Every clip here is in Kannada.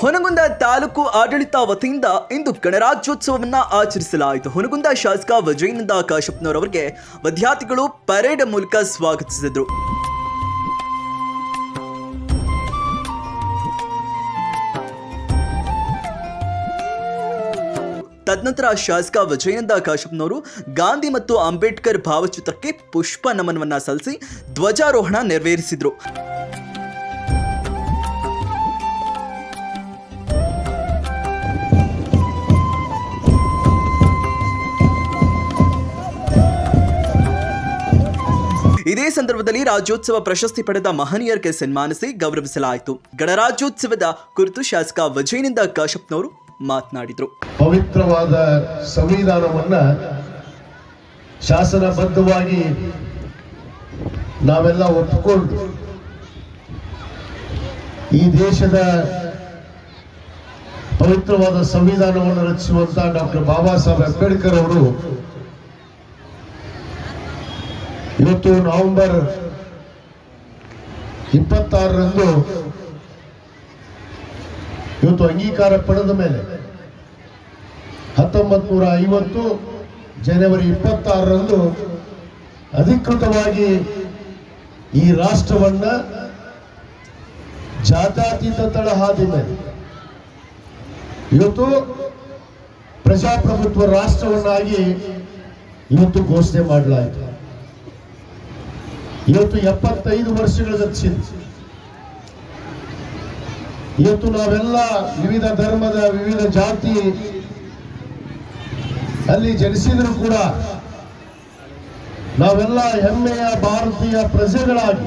ಹೊನಗುಂದ ತಾಲೂಕು ಆಡಳಿತ ವತಿಯಿಂದ ಇಂದು ಗಣರಾಜ್ಯೋತ್ಸವವನ್ನ ಆಚರಿಸಲಾಯಿತು. ಹೊನಗುಂದ ಶಾಸಕ ವಿಜಯನಂದ ಕಾಶಪ್ಪನವರವರಿಗೆ ವಿದ್ಯಾರ್ಥಿಗಳು ಪರೇಡ್ ಮೂಲಕ ಸ್ವಾಗತಿಸಿದರು. ತದನಂತರ ಶಾಸಕ ವಿಜಯನಂದ ಕಾಶಪ್ಪನವರು ಗಾಂಧಿ ಮತ್ತು ಅಂಬೇಡ್ಕರ್ ಭಾವಚಿತ್ರಕ್ಕೆ ಪುಷ್ಪ ನಮನವನ್ನ ಸಲ್ಲಿಸಿ ಧ್ವಜಾರೋಹಣ ನೆರವೇರಿಸಿದರು. ಇದೇ ಸಂದರ್ಭದಲ್ಲಿ ರಾಜ್ಯೋತ್ಸವ ಪ್ರಶಸ್ತಿ ಪಡೆದ ಮಹನೀಯರಿಗೆ ಸನ್ಮಾನಿಸಿ ಗೌರವಿಸಲಾಯಿತು. ಗಣರಾಜ್ಯೋತ್ಸವದ ಕುರಿತು ಶಾಸಕ ವಿಜಯನಿಂದ ಕಾಶಪ್ಪನವರು ಮಾತನಾಡಿದರು. ಪವಿತ್ರವಾದ ಸಂವಿಧಾನವನ್ನ ಶಾಸನಬದ್ಧವಾಗಿ ನಾವೆಲ್ಲ ಒಪ್ಪಿಕೊಂಡು ಈ ದೇಶದ ಪವಿತ್ರವಾದ ಸಂವಿಧಾನವನ್ನು ರಚಿಸುವಂತ ಡಾಕ್ಟರ್ ಬಾಬಾ ಸಾಹೇಬ್ ಅಂಬೇಡ್ಕರ್ ಅವರು ಇವತ್ತು ನವೆಂಬರ್ ಇಪ್ಪತ್ತಾರರಂದು ಇವತ್ತು ಅಂಗೀಕಾರ ಪಡೆದ ಮೇಲೆ ಹತ್ತೊಂಬತ್ ನೂರ ಐವತ್ತು ಜನವರಿ ಇಪ್ಪತ್ತಾರರಂದು ಅಧಿಕೃತವಾಗಿ ಈ ರಾಷ್ಟ್ರವನ್ನ ಜಾತ್ಯತೀತ ತಳಹಾದಿ ಮೇಲೆ ಇವತ್ತು ಪ್ರಜಾಪ್ರಭುತ್ವ ರಾಷ್ಟ್ರವನ್ನಾಗಿ ಇವತ್ತು ಘೋಷಣೆ ಮಾಡಲಾಯಿತು. ಇವತ್ತು ಎಪ್ಪತ್ತೈದು ವರ್ಷಗಳ ಇವತ್ತು ನಾವೆಲ್ಲ ವಿವಿಧ ಧರ್ಮದ ವಿವಿಧ ಜಾತಿ ಅಲ್ಲಿ ಜನಿಸಿದ್ರು ಕೂಡ ನಾವೆಲ್ಲ ಹೆಮ್ಮೆಯ ಭಾರತೀಯ ಪ್ರಜೆಗಳಾಗಿ.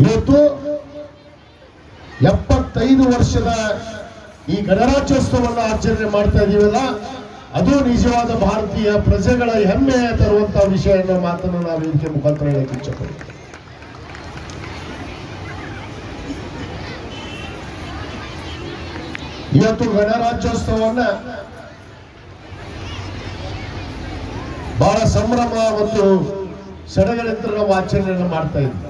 ಇವತ್ತು ಎಪ್ಪತ್ತೈದು ವರ್ಷದ ಈ ಗಣರಾಜ್ಯೋತ್ಸವವನ್ನು ಆಚರಣೆ ಮಾಡ್ತಾ ಇದೀವಲ್ಲ ಅದು ನಿಜವಾದ ಭಾರತೀಯ ಪ್ರಜೆಗಳ ಹೆಮ್ಮೆ ತರುವಂತಹ ವಿಷಯ ಅನ್ನೋ ಮಾತನ್ನು ನಾವು ಇದಕ್ಕೆ ಮುಖಾಂತರ ಹೇಳಕ್ಕೆ ಇಚ್ಛಪಡ್ತೀವಿ ಇವತ್ತು ಗಣರಾಜ್ಯೋತ್ಸವವನ್ನ ಬಹಳ ಸಂಭ್ರಮ ಮತ್ತು ಸಡಗರದಿಂದ ನಾವು ಆಚರಣೆಯನ್ನು ಮಾಡ್ತಾ ಇದ್ವಿ.